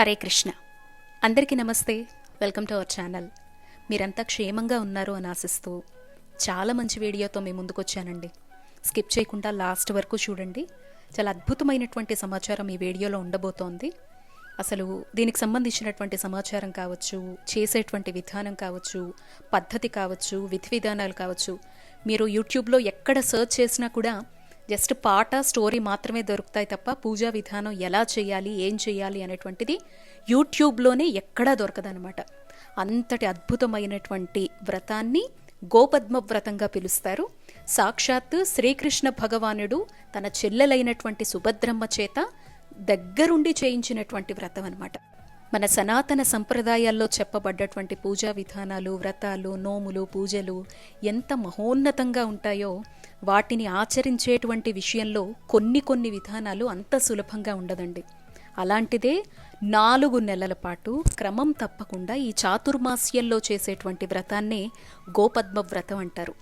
హరే కృష్ణ. అందరికీ నమస్తే. Welcome to our channel. మీరంతా క్షేమంగా ఉన్నారు అని ఆశిస్తూ చాలా మంచి వీడియోతో మేము ముందుకొచ్చానండి. స్కిప్ చేయకుండా లాస్ట్ వరకు చూడండి. చాలా అద్భుతమైనటువంటి సమాచారం ఈ వీడియోలో ఉండబోతోంది. అసలు దీనికి సంబంధించినటువంటి సమాచారం కావచ్చు చేసేటువంటి విధానం కావచ్చు పద్ధతి కావచ్చు విధి విధానాలు కావచ్చు మీరు యూట్యూబ్లో ఎక్కడ సర్చ్ చేసినా కూడా జస్ట్ పాట స్టోరీ మాత్రమే దొరుకుతాయి తప్ప పూజా విధానం ఎలా చేయాలి ఏం చేయాలి అనేటువంటిది యూట్యూబ్లోనే ఎక్కడా దొరకదనమాట అంతటి అద్భుతమైనటువంటి వ్రతాన్ని గోపద్మ వ్రతంగా పిలుస్తారు. సాక్షాత్తు శ్రీకృష్ణ భగవానుడు తన చెల్లెలైనటువంటి సుభద్రమ్మ చేత దగ్గరుండి చేయించినటువంటి వ్రతం అనమాట మన సనాతన సంప్రదాయాల్లో చెప్పబడ్డటువంటి పూజా విధానాలు వ్రతాలు నోములు పూజలు ఎంత మహోన్నతంగా ఉంటాయో వాటిని ఆచరించేటువంటి విషయంలో కొన్ని కొన్ని విధానాలు అంత సులభంగా ఉండదండి. అలాంటిదే నాలుగు నెలల పాటు క్రమం తప్పకుండా ఈ చాతుర్మాస్యంలో చేసేటువంటి వ్రతాన్నే గోపద్మ వ్రతం అంటారు.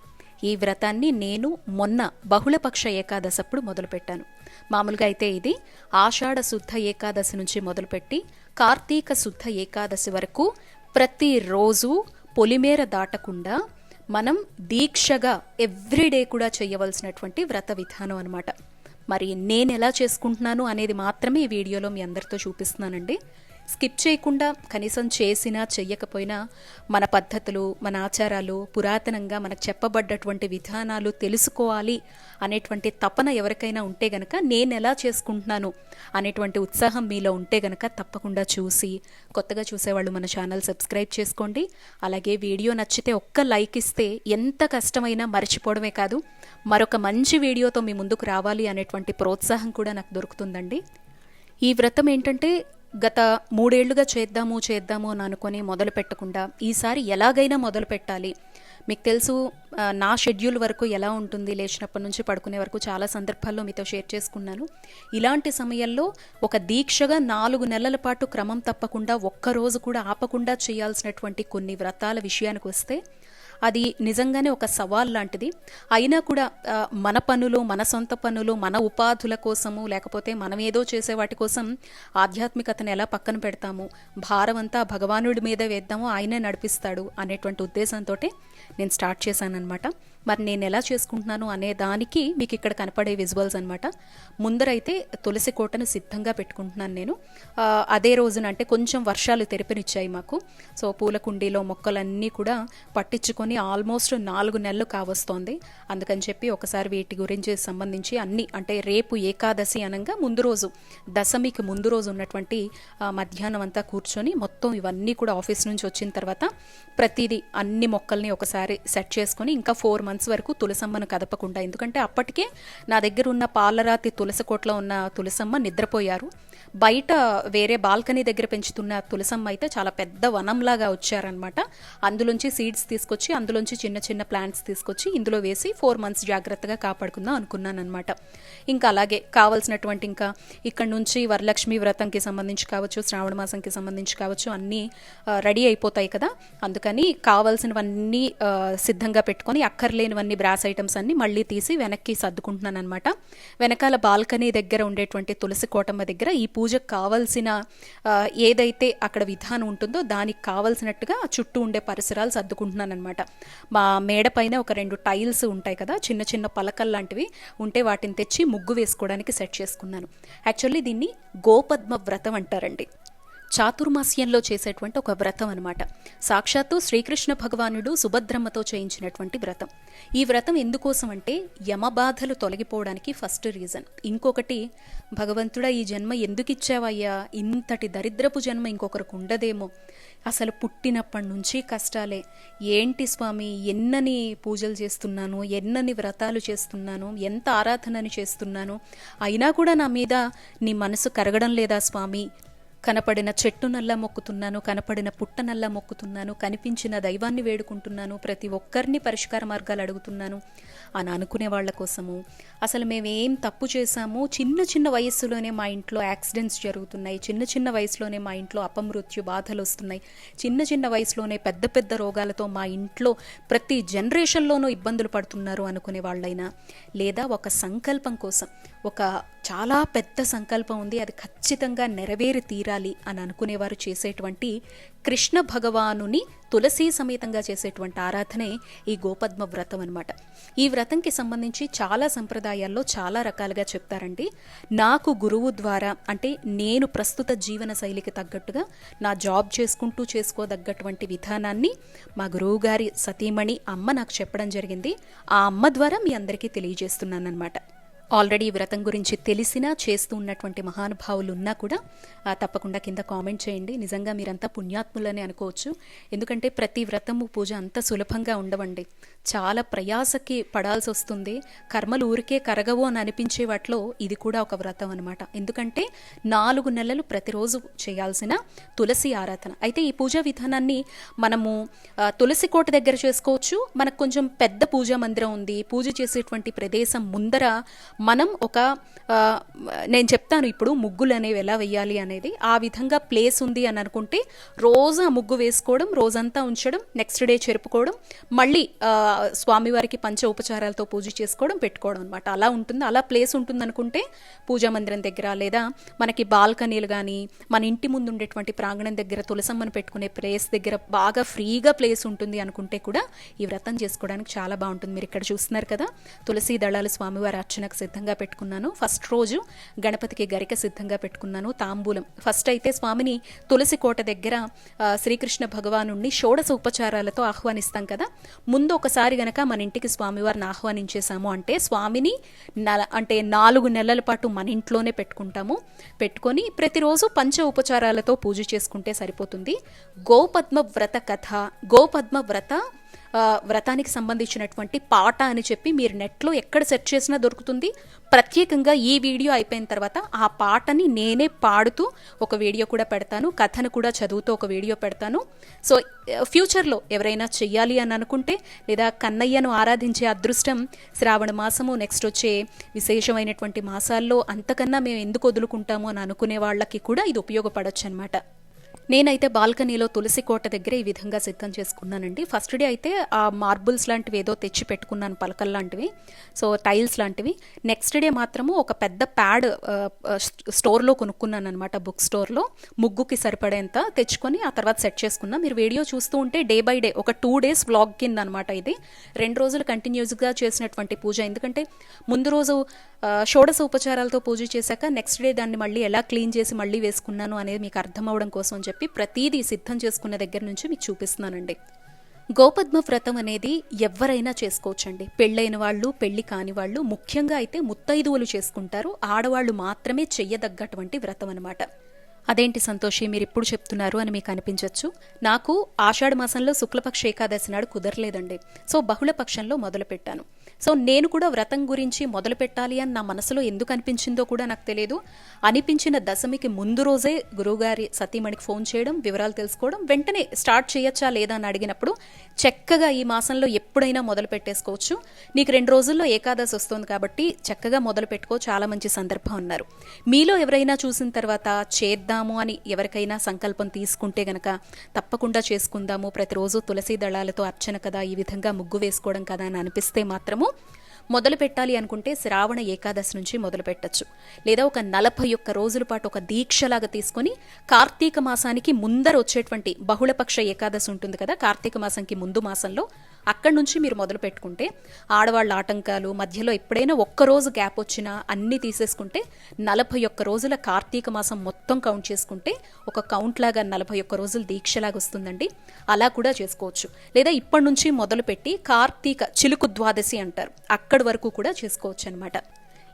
ఈ వ్రతాన్ని నేను మొన్న బహుళపక్ష ఏకాదశప్పుడు మొదలుపెట్టాను. మామూలుగా అయితే ఇది ఆషాఢ శుద్ధ ఏకాదశి నుంచి మొదలుపెట్టి కార్తీక శుద్ధ ఏకాదశి వరకు ప్రతిరోజు పొలిమేర దాటకుండా మనం దీక్షగా ఎవ్రీడే కూడా చేయవలసినటువంటి వ్రత విధానం అనమాట మరి నేను ఎలా చేసుకుంటున్నాను అనేది మాత్రమే ఈ వీడియోలో మీ అందరితో చూపిస్తున్నానండి. స్కిప్ చేయకుండా కనీసం చేసినా చెయ్యకపోయినా మన పద్ధతులు మన ఆచారాలు పురాతనంగా మనకు చెప్పబడ్డటువంటి విధానాలు తెలుసుకోవాలి అనేటువంటి తపన ఎవరికైనా ఉంటే గనక నేను ఎలా చేసుకుంటున్నాను అనేటువంటి ఉత్సాహం మీలో ఉంటే గనక తప్పకుండా చూసి కొత్తగా చూసేవాళ్ళు మన ఛానల్ సబ్స్క్రైబ్ చేసుకోండి. అలాగే వీడియో నచ్చితే ఒక్క లైక్ ఇస్తే ఎంత కష్టమైనా మర్చిపోవడమే కాదు మరొక మంచి వీడియోతో మీ ముందుకు రావాలి అనేటువంటి ప్రోత్సాహం కూడా నాకు దొరుకుతుందండి. ఈ వ్రతం ఏంటంటే గత మూడేళ్ళుగా చేద్దాము చేద్దాము అని అనుకొని మొదలు పెట్టకుండా ఈసారి ఎలాగైనా మొదలు పెట్టాలి. మీకు తెలుసు నా షెడ్యూల్ వరకు ఎలా ఉంటుంది? లేచినప్పటి నుంచి పడుకునే వరకు చాలా సందర్భాల్లో మీతో షేర్ చేసుకున్నాను. ఇలాంటి సమయంలో ఒక దీక్షగా నాలుగు నెలల పాటు క్రమం తప్పకుండా ఒక్కరోజు కూడా ఆపకుండా చేయాల్సినటువంటి కొన్ని వ్రతాల విషయానికి వస్తే అది నిజంగానే ఒక సవాల్ లాంటిది. అయినా కూడా మన పనులు మన సొంత పనులు మన ఉపాధుల కోసము లేకపోతే మనం ఏదో చేసే వాటి కోసం ఆధ్యాత్మికతను ఎలా పక్కన పెడతాము భారమంతా భగవానుడి మీద వేద్దాము ఆయనే నడిపిస్తాడు అనేటువంటి ఉద్దేశంతో నేను స్టార్ట్ చేశానన్నమాట. మరి నేను ఎలా చేసుకుంటున్నాను అనే దానికి మీకు ఇక్కడ కనపడే విజువల్స్ అనమాట ముందరైతే తులసి కోటను సిద్ధంగా పెట్టుకుంటున్నాను నేను. అదే రోజున అంటే కొంచెం వర్షాలు తెరిపినిచ్చాయి మాకు. సో పూల కుండీలో మొక్కలన్నీ కూడా పట్టించుకొని ఆల్మోస్ట్ నాలుగు నెలలు కావస్తోంది. అందుకని చెప్పి ఒకసారి వీటి గురించి సంబంధించి అన్ని అంటే రేపు ఏకాదశి అనగా ముందు రోజు దశమికి ముందు రోజు ఉన్నటువంటి మధ్యాహ్నం అంతా కూర్చొని మొత్తం ఇవన్నీ కూడా ఆఫీస్ నుంచి వచ్చిన తర్వాత ప్రతిదీ అన్ని మొక్కల్ని ఒకసారి సెట్ చేసుకొని ఇంకా ఫోర్ మంత్స్ వరకు తులసమ్మను కదపకుండా. ఎందుకంటే అప్పటికే నా దగ్గర ఉన్న పాలరాతి తులసి కోట్లో ఉన్న తులసమ్మ నిద్రపోయారు. బయట వేరే బాల్కనీ దగ్గర పెంచుతున్న తులసమ్మ అయితే చాలా పెద్ద వనంలాగా వచ్చారనమాట అందులోంచి సీడ్స్ తీసుకొచ్చి అందులోంచి చిన్న చిన్న ప్లాంట్స్ తీసుకొచ్చి ఇందులో వేసి ఫోర్ మంత్స్ జాగ్రత్తగా కాపాడుకుందాం అనుకున్నాను అనమాట ఇంకా అలాగే కావాల్సినటువంటి ఇంకా ఇక్కడ నుంచి వరలక్ష్మి వ్రతంకి సంబంధించి కావచ్చు శ్రావణ మాసంకి సంబంధించి కావచ్చు అన్నీ రెడీ అయిపోతాయి కదా. అందుకని కావాల్సినవన్నీ సిద్ధంగా పెట్టుకొని అక్కర్లేనివన్నీ బ్రాస్ ఐటమ్స్ అన్ని మళ్ళీ తీసి వెనక్కి సర్దుకుంటున్నాను అనమాట వెనకాల బాల్కనీ దగ్గర ఉండేటువంటి తులసి కోటమ్మ దగ్గర ఈ పూజకు కావాల్సిన ఏదైతే అక్కడ విధానం ఉంటుందో దానికి కావాల్సినట్టుగా చుట్టూ ఉండే పరిసరాలు సర్దుకుంటున్నాను అనమాట మా మేడ పైన ఒక రెండు టైల్స్ ఉంటాయి కదా చిన్న చిన్న పలకల్ లాంటివి ఉంటే వాటిని తెచ్చి ముగ్గు వేసుకోవడానికి సెట్ చేసుకున్నాను. యాక్చువల్లీ దీన్ని గోపద్మ వ్రతం అంటారండి. చాతుర్మాస్యంలో చేసేటువంటి ఒక వ్రతం అనమాట సాక్షాత్తు శ్రీకృష్ణ భగవానుడు సుభద్రమ్మతో చేయించినటువంటి వ్రతం. ఈ వ్రతం ఎందుకోసం అంటే యమబాధలు తొలగిపోవడానికి ఫస్ట్ రీజన్. ఇంకొకటి భగవంతుడా ఈ జన్మ ఎందుకు ఇచ్చావయ్యా ఇంతటి దరిద్రపు జన్మ ఇంకొకరికి ఉండదేమో. అసలు పుట్టినప్పటి నుంచి కష్టాలే. ఏంటి స్వామి ఎన్నని పూజలు చేస్తున్నాను ఎన్నని వ్రతాలు చేస్తున్నాను ఎంత ఆరాధనని చేస్తున్నాను? అయినా కూడా నా మీద నీ మనసు కరగడం లేదా స్వామి? కనపడిన చెట్టు నల్లా మొక్కుతున్నాను కనపడిన పుట్ట నల్లా మొక్కుతున్నాను కనిపించిన దైవాన్ని వేడుకుంటున్నాను ప్రతి ఒక్కరిని పరిష్కార మార్గాలు అడుగుతున్నాను అని అనుకునే వాళ్ళ కోసము. అసలు మేమేం తప్పు చేశాము? చిన్న చిన్న వయస్సులోనే మా ఇంట్లో యాక్సిడెంట్స్ జరుగుతున్నాయి. చిన్న చిన్న వయసులోనే మా ఇంట్లో అపమృత్యు బాధలు వస్తున్నాయి. చిన్న చిన్న వయసులోనే పెద్ద పెద్ద రోగాలతో మా ఇంట్లో ప్రతి జనరేషన్లోనూ ఇబ్బందులు పడుతున్నారు అనుకునే వాళ్ళైనా. లేదా ఒక సంకల్పం కోసం. ఒక చాలా పెద్ద సంకల్పం ఉంది. అది ఖచ్చితంగా నెరవేరి తీరాలి అని అనుకునేవారు చేసేటువంటి కృష్ణ భగవానుని తులసీ సమేతంగా చేసేటువంటి ఆరాధనే ఈ గోపద్మ వ్రతం అనమాట ఈ వ్రతంకి సంబంధించి చాలా సంప్రదాయాల్లో చాలా రకాలుగా చెప్తారండి. నాకు గురువు ద్వారా అంటే నేను ప్రస్తుత జీవన శైలికి తగ్గట్టుగా నా జాబ్ చేసుకుంటూ చేసుకోదగ్గటువంటి విధానాన్ని మా గురువు గారి సతీమణి అమ్మ నాకు చెప్పడం జరిగింది. ఆ అమ్మ ద్వారా మీ అందరికీ తెలియజేస్తున్నాను అనమాట ఆల్రెడీ వ్రతం గురించి తెలిసినా చేస్తూ ఉన్నటువంటి మహానుభావులు ఉన్నా కూడా తప్పకుండా కింద కామెంట్ చేయండి. నిజంగా మీరంతా పుణ్యాత్ములని అనుకోవచ్చు. ఎందుకంటే ప్రతి వ్రతము పూజ అంత సులభంగా ఉండవండి. చాలా ప్రయాసకి పడాల్సి వస్తుంది కర్మలు ఊరికే కరగవు అని అనిపించే వాటిలో ఇది కూడా ఒక వ్రతం అనమాట ఎందుకంటే నాలుగు నెలలు ప్రతిరోజు చేయాల్సిన తులసి ఆరాధన. అయితే ఈ పూజా విధానాన్ని మనము తులసి కోట దగ్గర చేసుకోవచ్చు. మనకు కొంచెం పెద్ద పూజా మందిరం ఉంది. పూజ చేసేటువంటి ప్రదేశం ముందర మనం ఒక నేను చెప్తాను ఇప్పుడు ముగ్గులు అనేవి ఎలా వేయాలి అనేది. ఆ విధంగా ప్లేస్ ఉంది అని అనుకుంటే రోజు ఆ ముగ్గు వేసుకోవడం రోజంతా ఉంచడం నెక్స్ట్ డే చెరుపుకోవడం మళ్ళీ స్వామివారికి పంచ ఉపచారాలతో పూజ చేసుకోవడం పెట్టుకోవడం అనమాట అలా ఉంటుంది. అలా ప్లేస్ ఉంటుంది అనుకుంటే పూజా మందిరం దగ్గర లేదా మనకి బాల్కనీలు కానీ మన ఇంటి ముందు ఉండేటువంటి ప్రాంగణం దగ్గర తులసమ్మను పెట్టుకునే ప్లేస్ దగ్గర బాగా ఫ్రీగా ప్లేస్ ఉంటుంది అనుకుంటే కూడా ఈ వ్రతం చేసుకోవడానికి చాలా బాగుంటుంది. మీరు ఇక్కడ చూస్తున్నారు కదా తులసి దళాలు స్వామివారి అర్చనకు సిద్ధంగా పెట్టుకున్నాను. ఫస్ట్ రోజు గణపతికి గరిక సిద్ధంగా పెట్టుకున్నాను. తాంబూలం. ఫస్ట్ అయితే స్వామిని తులసి కోట దగ్గర శ్రీకృష్ణ భగవాను షోడశ ఉపచారాలతో ఆహ్వానిస్తాం కదా. ముందు ఒకసారి గనక మన ఇంటికి స్వామివారిని ఆహ్వానించేశాము అంటే స్వామిని నల అంటే నాలుగు నెలల పాటు మన ఇంట్లోనే పెట్టుకుంటాము. పెట్టుకొని ప్రతిరోజు పంచ ఉపచారాలతో పూజ చేసుకుంటే సరిపోతుంది. గోపద్మ వ్రత కథ గోపద్మ వ్రత వ్రతానికి సంబంధించినటువంటి పాట అని చెప్పి మీరు నెట్లో ఎక్కడ సెర్చ్ చేసినా దొరుకుతుంది. ప్రత్యేకంగా ఈ వీడియో అయిపోయిన తర్వాత ఆ పాటని నేనే పాడుతూ ఒక వీడియో కూడా పెడతాను. కథను కూడా చదువుతూ ఒక వీడియో పెడతాను. సో ఫ్యూచర్లో ఎవరైనా చెయ్యాలి అని అనుకుంటే లేదా కన్నయ్యను ఆరాధించే అదృష్టం శ్రావణ మాసము నెక్స్ట్ వచ్చే విశేషమైనటువంటి మాసాల్లో అంతకన్నా మేము ఎందుకు వదులుకుంటాము అని అనుకునే వాళ్ళకి కూడా ఇది ఉపయోగపడొచ్చు అనమాట నేనైతే బాల్కనీలో తులసి కోట దగ్గర ఈ విధంగా సిద్ధం చేసుకున్నానండి. ఫస్ట్ డే అయితే ఆ మార్బుల్స్ లాంటివి ఏదో తెచ్చి పెట్టుకున్నాను పలకల్ లాంటివి. సో టైల్స్ లాంటివి. నెక్స్ట్ డే మాత్రము ఒక పెద్ద ప్యాడ్ స్టోర్లో కొనుక్కున్నాను అనమాట బుక్ స్టోర్లో. ముగ్గుకి సరిపడేంత తెచ్చుకొని ఆ తర్వాత సెట్ చేసుకున్నా. మీరు వీడియో చూస్తూ ఉంటే డే బై డే ఒక టూ డేస్ బ్లాగ్ కింద అనమాట ఇది. రెండు రోజులు కంటిన్యూస్గా చేసినటువంటి పూజ. ఎందుకంటే ముందు రోజు షోడశ ఉపచారాలతో పూజ చేశాక నెక్స్ట్ డే దాన్ని మళ్ళీ ఎలా క్లీన్ చేసి మళ్ళీ వేసుకున్నాను అనేది మీకు అర్థం అవడం కోసం చెప్పి చెప్పి ప్రతిదీ సిద్ధం చేసుకున్న దగ్గర నుంచి మీకు చూపిస్తున్నానండి. గోపద్మ వ్రతం అనేది ఎవరైనా చేసుకోవచ్చండి. పెళ్ళైన వాళ్ళు పెళ్ళి కాని వాళ్ళు ముఖ్యంగా అయితే ముత్తైదువులు చేసుకుంటారు. ఆడవాళ్ళు మాత్రమే చెయ్యదగ్గటువంటి వ్రతం అనమాట అదేంటి సంతోషి మీరు ఇప్పుడు చెప్తున్నారు అని మీకు అనిపించవచ్చు నాకు ఆషాఢ మాసంలో శుక్లపక్ష ఏకాదశి నాడు కుదరలేదండి. సో బహుళ పక్షంలో మొదలుపెట్టాను. సో నేను కూడా వ్రతం గురించి మొదలు పెట్టాలి అని నా మనసులో ఎందుకు అనిపించిందో కూడా నాకు తెలియదు. అనిపించిన దశమికి ముందు రోజే గురువుగారి సతీమణికి ఫోన్ చేయడం వివరాలు తెలుసుకోవడం వెంటనే స్టార్ట్ చేయొచ్చా లేదా అని అడిగినప్పుడు చక్కగా ఈ మాసంలో ఎప్పుడైనా మొదలు పెట్టేసుకోవచ్చు. నీకు రెండు రోజుల్లో ఏకాదశి వస్తుంది కాబట్టి చక్కగా మొదలు పెట్టుకో చాలా మంచి సందర్భం అన్నారు. మీలో ఎవరైనా చూసిన తర్వాత చేద్దాము అని ఎవరికైనా సంకల్పం తీసుకుంటే గనక తప్పకుండా చేసుకుందాము. ప్రతిరోజు తులసి దళాలతో అర్చన కదా ఈ విధంగా ముగ్గు వేసుకోవడం కదా అని అనిపిస్తే మాత్రము మొదలు పెట్టాలి అనుకుంటే శ్రావణ ఏకాదశి నుంచి మొదలు పెట్టచ్చు. లేదా ఒక నలభై ఒక్క రోజుల పాటు ఒక దీక్షలాగా తీసుకొని కార్తీక మాసానికి ముందర వచ్చేటువంటి బహుళపక్ష ఏకాదశి ఉంటుంది కదా కార్తీక మాసంకి ముందు మాసంలో అక్కడి నుంచి మీరు మొదలు పెట్టుకుంటే ఆడవాళ్ళ ఆటంకాలు మధ్యలో ఎప్పుడైనా ఒక్క రోజు గ్యాప్ వచ్చినా అన్నీ తీసేసుకుంటే నలభై ఒక్క రోజుల కార్తీక మాసం మొత్తం కౌంట్ చేసుకుంటే ఒక కౌంట్ లాగా నలభై ఒక్క రోజులు దీక్షలాగా వస్తుందండి. అలా కూడా చేసుకోవచ్చు. లేదా ఇప్పటి నుంచి మొదలుపెట్టి కార్తీక చిలుకు ద్వాదశి అంటారు. అక్కడి వరకు కూడా చేసుకోవచ్చు అనమాట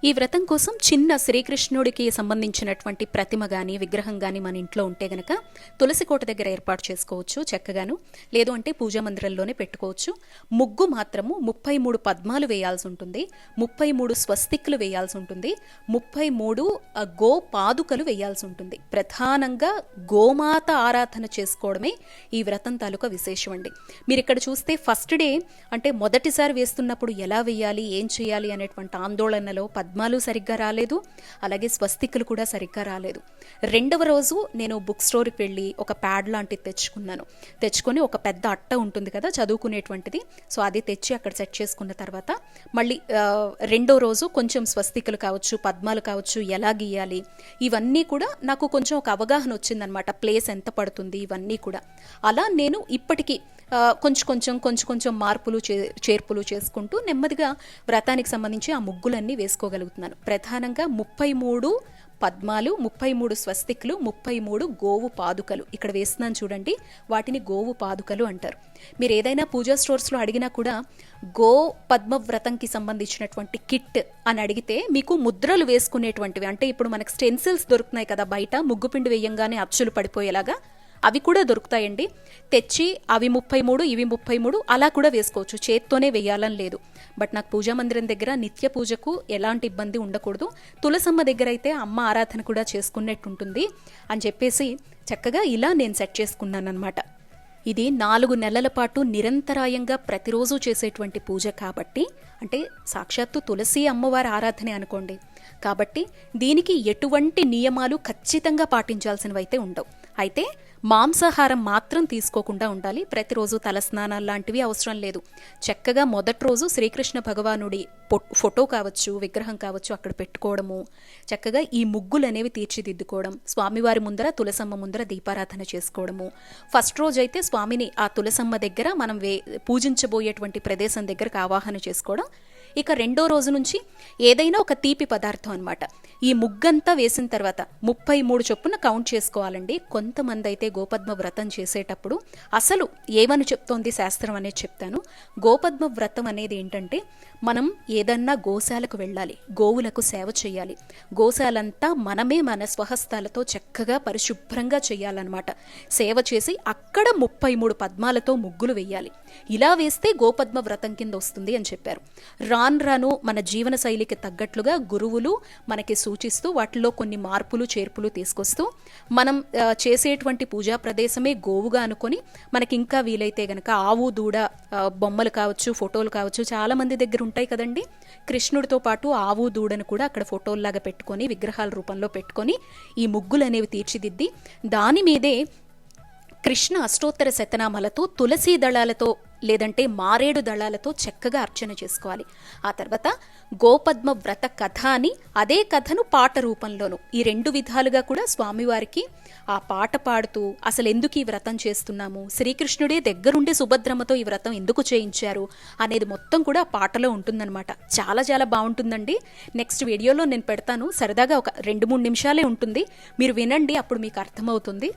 ఈ వ్రతం కోసం చిన్న శ్రీకృష్ణుడికి సంబంధించినటువంటి ప్రతిమ కానీ విగ్రహం కానీ మన ఇంట్లో ఉంటే గనక తులసి కోట దగ్గర ఏర్పాటు చేసుకోవచ్చు చక్కగాను. లేదు అంటే పూజా మందిరంలోనే పెట్టుకోవచ్చు. ముగ్గు మాత్రము ముప్పై మూడు పద్మాలు వేయాల్సి ఉంటుంది. ముప్పై మూడు స్వస్తిక్లు వేయాల్సి ఉంటుంది. ముప్పై మూడు గో పాదుకలు వేయాల్సి ఉంటుంది. ప్రధానంగా గోమాత ఆరాధన చేసుకోవడమే ఈ వ్రతం తాలూకా విశేషం అండి. మీరు ఇక్కడ చూస్తే ఫస్ట్ డే అంటే మొదటిసారి వేస్తున్నప్పుడు ఎలా వేయాలి ఏం చేయాలి అనేటువంటి ఆందోళనలో పద్మ పద్మాలు సరిగ్గా రాలేదు అలాగే స్వస్తికులు కూడా సరిగ్గా రాలేదు. రెండవ రోజు నేను బుక్ స్టోర్కి వెళ్ళి ఒక ప్యాడ్ లాంటిది తెచ్చుకున్నాను. తెచ్చుకొని ఒక పెద్ద అట్ట ఉంటుంది కదా చదువుకునేటువంటిది. సో అది తెచ్చి అక్కడ సెట్ చేసుకున్న తర్వాత మళ్ళీ రెండో రోజు కొంచెం స్వస్తికలు కావచ్చు పద్మాలు కావచ్చు ఎలా గీయాలి ఇవన్నీ కూడా నాకు కొంచెం ఒక అవగాహన వచ్చిందనమాట ప్లేస్ ఎంత పడుతుంది ఇవన్నీ కూడా. అలా నేను ఇప్పటికీ కొంచెం కొంచెం కొంచెం కొంచెం మార్పులు చే చేర్పులు చేసుకుంటూ నెమ్మదిగా వ్రతానికి సంబంధించి ఆ ముగ్గులన్నీ వేసుకోగలుగుతున్నాను. ప్రధానంగా ముప్పై మూడు పద్మాలు ముప్పై మూడు స్వస్తికులు ముప్పై మూడు గోవు పాదుకలు. ఇక్కడ వేస్తున్నాను చూడండి వాటిని గోవు పాదుకలు అంటారు. మీరు ఏదైనా పూజా స్టోర్స్లో అడిగినా కూడా గో పద్మ వ్రతంకి సంబంధించినటువంటి కిట్ అని అడిగితే మీకు ముద్రలు వేసుకునేటువంటివి. అంటే ఇప్పుడు మనకు స్టెన్సిల్స్ దొరుకుతున్నాయి కదా బయట ముగ్గుపిండి వేయంగానే అచ్చులు పడిపోయేలాగా అవి కూడా దొరుకుతాయండి. తెచ్చి అవి ముప్పై మూడు ఇవి ముప్పై మూడు అలా కూడా వేసుకోవచ్చు. చేత్తోనే వేయాలని లేదు. బట్ నాకు పూజా మందిరం దగ్గర నిత్య పూజకు ఎలాంటి ఇబ్బంది ఉండకూడదు. తులసమ్మ దగ్గర అయితే అమ్మ ఆరాధన కూడా చేసుకున్నట్టు ఉంటుంది అని చెప్పేసి చక్కగా ఇలా నేను సెట్ చేసుకున్నాను అనమాట ఇది నాలుగు నెలల పాటు నిరంతరాయంగా ప్రతిరోజు చేసేటువంటి పూజ కాబట్టి అంటే సాక్షాత్తు తులసి అమ్మవారి ఆరాధనే అనుకోండి. కాబట్టి దీనికి ఎటువంటి నియమాలు ఖచ్చితంగా పాటించాల్సినవి అయితే ఉండవు. అయితే మాంసాహారం మాత్రం తీసుకోకుండా ఉండాలి. ప్రతిరోజు తలస్నానాలు లాంటివి అవసరం లేదు. చక్కగా మొదటి రోజు శ్రీకృష్ణ భగవానుడి ఫోటో కావచ్చు విగ్రహం కావచ్చు అక్కడ పెట్టుకోవడము. చక్కగా ఈ ముగ్గులు అనేవి తీర్చిదిద్దుకోవడం. స్వామివారి ముందర తులసమ్మ ముందర దీపారాధన చేసుకోవడము. ఫస్ట్ రోజు అయితే స్వామిని ఆ తులసమ్మ దగ్గర మనం వే పూజించబోయేటువంటి ప్రదేశం దగ్గరకు ఆవాహన చేసుకోవడం. ఇక రెండో రోజు నుంచి ఏదైనా ఒక తీపి పదార్థం అన్నమాట. ఈ ముగ్గంతా వేసిన తర్వాత ముప్పై మూడు చొప్పున కౌంట్ చేసుకోవాలండి. కొంతమంది అయితే గోపద్మ వ్రతం చేసేటప్పుడు అసలు ఏమని చెప్తోంది శాస్త్రం అనేది చెప్తాను. గోపద్మ వ్రతం అనేది ఏంటంటే మనం ఏదన్నా గోశాలకు వెళ్ళాలి గోవులకు సేవ చేయాలి. గోశాలంతా మనమే మన స్వహస్తాలతో చక్కగా పరిశుభ్రంగా చేయాలన్నమాట. సేవ చేసి అక్కడ ముప్పై మూడు పద్మాలతో ముగ్గులు వేయాలి. ఇలా వేస్తే గోపద్మ వ్రతం కింద వస్తుంది అని చెప్పారు. రాను రాను మన జీవన శైలికి తగ్గట్లుగా గురువులు మనకి సూచిస్తూ వాటిలో కొన్ని మార్పులు చేర్పులు తీసుకొస్తూ మనం చేసేటువంటి పూజా ప్రదేశమే గోవుగా అనుకొని మనకి ఇంకా వీలైతే గనక ఆవు దూడ బొమ్మలు కావచ్చు ఫోటోలు కావచ్చు చాలా మంది దగ్గర ఉంటాయి కదండి. కృష్ణుడితో పాటు ఆవు దూడను కూడా అక్కడ ఫోటోల్లాగా పెట్టుకొని విగ్రహాల రూపంలో పెట్టుకొని ఈ ముగ్గులు అనేవి తీర్చిదిద్ది. దాని మీదే కృష్ణ అష్టోత్తర శతనామాలతో తులసీ దళాలతో లేదంటే మారేడు దళాలతో చక్కగా అర్చన చేసుకోవాలి. ఆ తర్వాత గోపద్మ వ్రత కథ అని అదే కథను పాట రూపంలోను ఈ రెండు విధాలుగా కూడా స్వామివారికి ఆ పాట పాడుతూ అసలు ఎందుకు ఈ వ్రతం చేస్తున్నాము? శ్రీకృష్ణుడే దగ్గరుండి సుభద్రమ్మతో ఈ వ్రతం ఎందుకు చేయించారు? అనేది మొత్తం కూడా ఆ పాటలో ఉంటుందన్నమాట. చాలా చాలా బాగుంటుందండి. నెక్స్ట్ వీడియోలో నేను పెడతాను. సరదాగా ఒక రెండు మూడు నిమిషాలే ఉంటుంది. మీరు వినండి అప్పుడు మీకు అర్థమవుతుంది.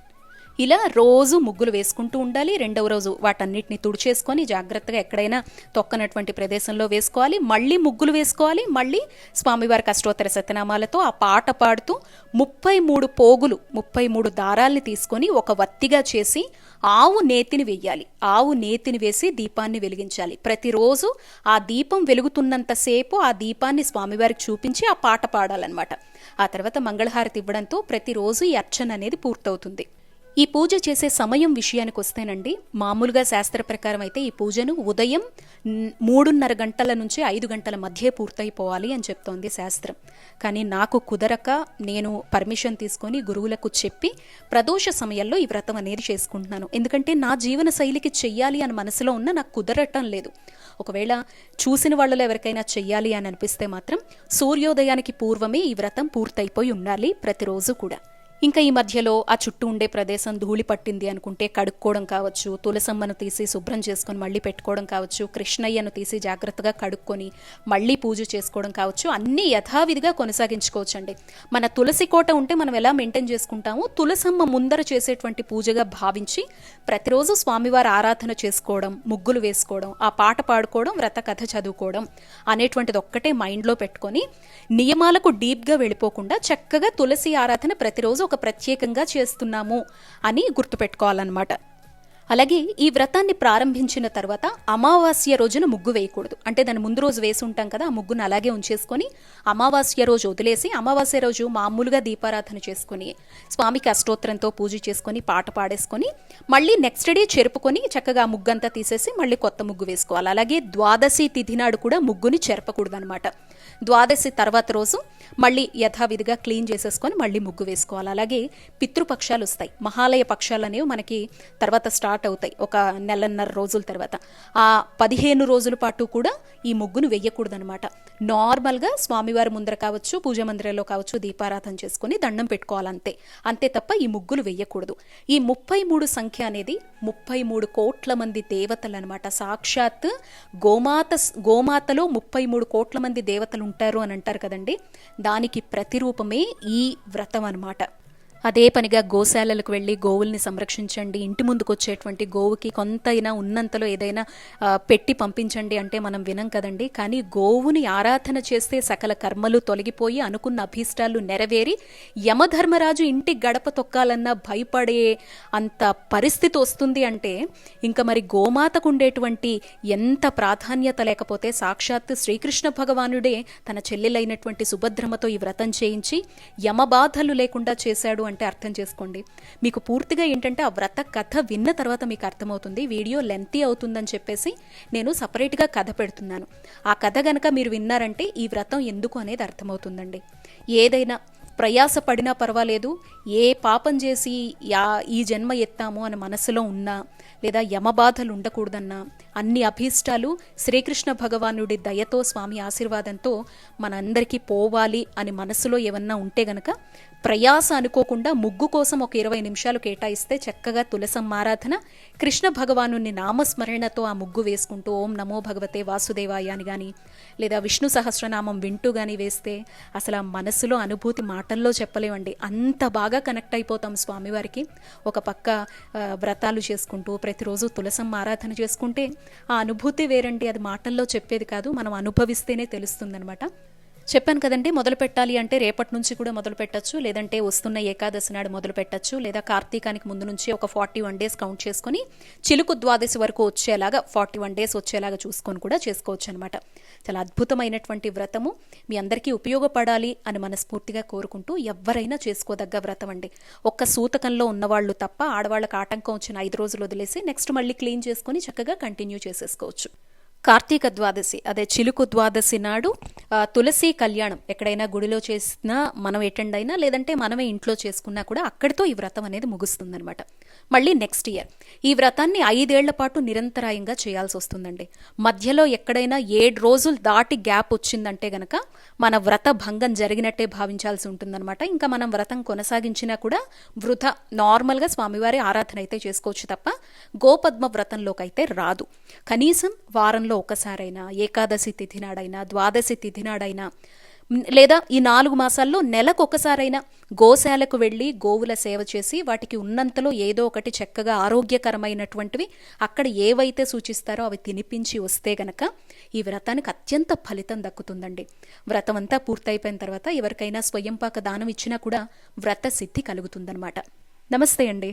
ఇలా రోజు ముగ్గులు వేసుకుంటూ ఉండాలి. రెండవ రోజు వాటన్నిటిని తుడిచేసుకొని జాగ్రత్తగా ఎక్కడైనా తొక్కనటువంటి ప్రదేశంలో వేసుకోవాలి. మళ్ళీ ముగ్గులు వేసుకోవాలి. మళ్ళీ స్వామివారి అష్టోత్తర సత్యనామాలతో ఆ పాట పాడుతూ ముప్పై మూడు పోగులు ముప్పై మూడు దారాల్ని తీసుకొని ఒక వత్తిగా చేసి ఆవు నేతిని వెయ్యాలి ఆవు నేతిని వేసి దీపాన్ని వెలిగించాలి. ప్రతిరోజు ఆ దీపం వెలుగుతున్నంతసేపు ఆ దీపాన్ని స్వామివారికి చూపించి ఆ పాట పాడాలన్నమాట. ఆ తర్వాత మంగళహారతి ఇవ్వడంతో ప్రతిరోజు ఈ అర్చన అనేది పూర్తవుతుంది. ఈ పూజ చేసే సమయం విషయానికి వస్తేనండి మామూలుగా శాస్త్ర ప్రకారం అయితే ఈ పూజను ఉదయం మూడున్నర గంటల నుంచి ఐదు గంటల మధ్య పూర్తయిపోవాలి అని చెప్తోంది శాస్త్రం. కానీ నాకు కుదరక నేను పర్మిషన్ తీసుకొని గురువులకు చెప్పి ప్రదోష సమయంలో ఈ వ్రతం అనేది చేసుకుంటున్నాను. ఎందుకంటే నా జీవన శైలికి చెయ్యాలి అని మనసులో ఉన్న నాకు కుదరటం లేదు. ఒకవేళ చూసిన వాళ్ళలో ఎవరికైనా చెయ్యాలి అని అనిపిస్తే మాత్రం సూర్యోదయానికి పూర్వమే ఈ వ్రతం పూర్తయిపోయి ఉండాలి ప్రతిరోజు కూడా. ఇంకా ఈ మధ్యలో ఆ చుట్టూ ఉండే ప్రదేశం ధూళి పట్టింది అనుకుంటే కడుక్కోవడం కావచ్చు తులసమ్మను తీసి శుభ్రం చేసుకొని మళ్ళీ పెట్టుకోవడం కావచ్చు కృష్ణయ్యను తీసి జాగ్రత్తగా కడుక్కొని మళ్ళీ పూజ చేసుకోవడం కావచ్చు అన్నీ యథావిధిగా కొనసాగించుకోవచ్చండి. మన తులసి కోట ఉంటే మనం ఎలా మెయింటైన్ చేసుకుంటామో తులసమ్మ ముందర చేసేటువంటి పూజగా భావించి ప్రతిరోజు స్వామివారి ఆరాధన చేసుకోవడం ముగ్గులు వేసుకోవడం ఆ పాట పాడుకోవడం వ్రత కథ చదువుకోవడం అనేటువంటిది ఒక్కటే మైండ్లో పెట్టుకొని నియమాలకు డీప్గా వెళ్ళిపోకుండా చక్కగా తులసి ఆరాధన ప్రతిరోజు ఒక ప్రత్యేకంగా చేస్తున్నాము అని గుర్తుపెట్టుకోవాలన్నమాట. అలాగే ఈ వ్రతాన్ని ప్రారంభించిన తర్వాత అమావాస్య రోజున ముగ్గు వేయకూడదు. అంటే దాని ముందు రోజు వేసి ఉంటాం కదా ఆ ముగ్గును అలాగే ఉంచేసుకొని అమావాస్య రోజు వదిలేసి అమావాస్య రోజు మామూలుగా దీపారాధన చేసుకుని స్వామికి అష్టోత్తరంతో పూజ చేసుకొని పాట పాడేసుకొని మళ్ళీ నెక్స్ట్ డే చెరుపుకొని చక్కగా ముగ్గంతా తీసేసి మళ్ళీ కొత్త ముగ్గు వేసుకోవాలి. అలాగే ద్వాదశి తిథి నాడు కూడా ముగ్గుని చెరపకూడదు అనమాట ద్వాదశి తర్వాత రోజు మళ్ళీ యథావిధిగా క్లీన్ చేసేసుకొని మళ్ళీ ముగ్గు వేసుకోవాలి. అలాగే పితృపక్షాలు వస్తాయి. మహాలయ పక్షాలు అనేవి మనకి తర్వాత స్టార్ట్ అవుతాయి ఒక నెలన్నర రోజుల తర్వాత. ఆ పదిహేను రోజుల పాటు కూడా ఈ ముగ్గును వెయ్యకూడదనమాట నార్మల్గా స్వామివారి ముందర కావచ్చు పూజ మందిరంలో కావచ్చు దీపారాధన చేసుకుని దండం పెట్టుకోవాలంతే. అంతే తప్ప ఈ ముగ్గులు వెయ్యకూడదు ఈ ముప్పై మూడు సంఖ్య అనేది ముప్పై మూడు కోట్ల మంది దేవతలు అనమాట సాక్షాత్ గోమాత గోమాతలో ముప్పై మూడు కోట్ల మంది దేవతలు ఉంటారు అని అంటారు కదండి. దానికి ప్రతిరూపమే ఈ వ్రతం అనమాట అదే పనిగా గోశాలలకు వెళ్ళి గోవుల్ని సంరక్షించండి. ఇంటి ముందుకు వచ్చేటువంటి గోవుకి కొంతైనా ఉన్నంతలో ఏదైనా పెట్టి పంపించండి అంటే మనం వినం కదండి. కానీ గోవుని ఆరాధన చేస్తే సకల కర్మలు తొలగిపోయి అనుకున్న అభీష్టాలు నెరవేరి యమధర్మరాజు ఇంటి గడప తొక్కాలన్నా భయపడే అంత పరిస్థితి వస్తుంది అంటే ఇంకా మరి గోమాతకు ఉండేటువంటి ఎంత ప్రాధాన్యత లేకపోతే సాక్షాత్ శ్రీకృష్ణ భగవానుడే తన చెల్లెలైనటువంటి సుభద్రమతో ఈ వ్రతం చేయించి యమబాధలు లేకుండా చేశాడు అంటే అర్థం చేసుకోండి. మీకు పూర్తిగా ఏంటంటే ఆ వ్రత కథ విన్న తర్వాత మీకు అర్థమవుతుంది. వీడియో లెంతీ అవుతుందని చెప్పేసి నేను సపరేట్గా కథ పెడుతున్నాను. ఆ కథ గనక మీరు విన్నారంటే ఈ వ్రతం ఎందుకు అనేది అర్థమవుతుందండి. ఏదైనా ప్రయాస పడినా పర్వాలేదు. ఏ పాపం చేసి యా ఈ జన్మ ఎత్తాము అని మనసులో ఉన్నా లేదా యమబాధలు ఉండకూడదన్నా అన్ని అభీష్టాలు శ్రీకృష్ణ భగవానుడి దయతో స్వామి ఆశీర్వాదంతో మనందరికీ పోవాలి అని మనసులో ఏమన్నా ఉంటే గనక ప్రయాస అనుకోకుండా ముగ్గు కోసం ఒక ఇరవై నిమిషాలు కేటాయిస్తే చక్కగా తులసం ఆరాధన కృష్ణ భగవాను నామస్మరణతో ఆ ముగ్గు వేసుకుంటూ ఓం నమో భగవతే వాసుదేవాయ అని కానీ లేదా విష్ణు సహస్రనామం వింటూ కానీ వేస్తే అసలు ఆ మనసులో అనుభూతి మాటల్లో చెప్పలేమండి. అంత బాగా కనెక్ట్ అయిపోతాం స్వామివారికి. ఒక పక్క వ్రతాలు చేసుకుంటూ ప్రతిరోజు తులసమ్మ ఆరాధన చేసుకుంటే ఆ అనుభూతి వేరండి అది మాటల్లో చెప్పేది కాదు మనం అనుభవిస్తేనే తెలుస్తుందనమాట చెప్పాను కదండి మొదలు పెట్టాలి అంటే రేపటి నుంచి కూడా మొదలు పెట్టచ్చు లేదంటే వస్తున్న ఏకాదశి నాడు మొదలు పెట్టచ్చు లేదా కార్తీకానికి ముందు నుంచి ఒక ఫార్టీ వన్ డేస్ కౌంట్ చేసుకొని చిలుకు ద్వాదశి వరకు వచ్చేలాగా ఫార్టీ వన్ డేస్ వచ్చేలాగా చూసుకొని కూడా చేసుకోవచ్చు అనమాట చాలా అద్భుతమైనటువంటి వ్రతము. మీ అందరికీ ఉపయోగపడాలి అని మనస్ఫూర్తిగా కోరుకుంటూ ఎవరైనా చేసుకోదగ్గ వ్రతం అండి. ఒక్క సూతకంలో ఉన్నవాళ్ళు తప్ప ఆడవాళ్ళకి ఆటంకం వచ్చిన ఐదు రోజులు వదిలేసి నెక్స్ట్ మళ్ళీ క్లీన్ చేసుకొని చక్కగా కంటిన్యూ చేసేసుకోవచ్చు. కార్తీక ద్వాదశి అదే చిలుకు ద్వాదశి నాడు తులసి కళ్యాణం ఎక్కడైనా గుడిలో చేసినా మనం అటెండ్ అయినా లేదంటే మనమే ఇంట్లో చేసుకున్నా కూడా అక్కడితో ఈ వ్రతం అనేది ముగుస్తుందనమాట మళ్ళీ నెక్స్ట్ ఇయర్. ఈ వ్రతాన్ని ఐదేళ్ళ పాటు నిరంతరాయంగా చేయాల్సి వస్తుందండి. మధ్యలో ఎక్కడైనా ఏడు రోజులు దాటి గ్యాప్ వచ్చిందంటే గనక మన వ్రత భంగం జరిగినట్టే భావించాల్సి ఉంటుందన్నమాట. ఇంకా మనం వ్రతం కొనసాగించినా కూడా వృధ నార్మల్గా స్వామివారి ఆరాధన అయితే చేసుకోవచ్చు తప్ప గోపద్మ వ్రతంలోకి అయితే రాదు. కనీసం వారంలో ఒకసారైనా ఏకాదశి తిథి నాడైనా ద్వాదశి తిథి నాడైనా లేదా ఈ నాలుగు మాసాల్లో నెలకు ఒకసారైనా గోశాలకు వెళ్ళి గోవుల సేవ చేసి వాటికి ఉన్నంతలో ఏదో ఒకటి చక్కగా ఆరోగ్యకరమైనటువంటివి అక్కడ ఏవైతే సూచిస్తారో అవి తినిపించి వస్తే గనక ఈ వ్రతానికి అత్యంత ఫలితం దక్కుతుందండి. వ్రతం అంతా పూర్తయిపోయిన తర్వాత ఎవరికైనా స్వయంపాక దానం ఇచ్చినా కూడా వ్రత సిద్ధి కలుగుతుందన్నమాట. నమస్తే అండి.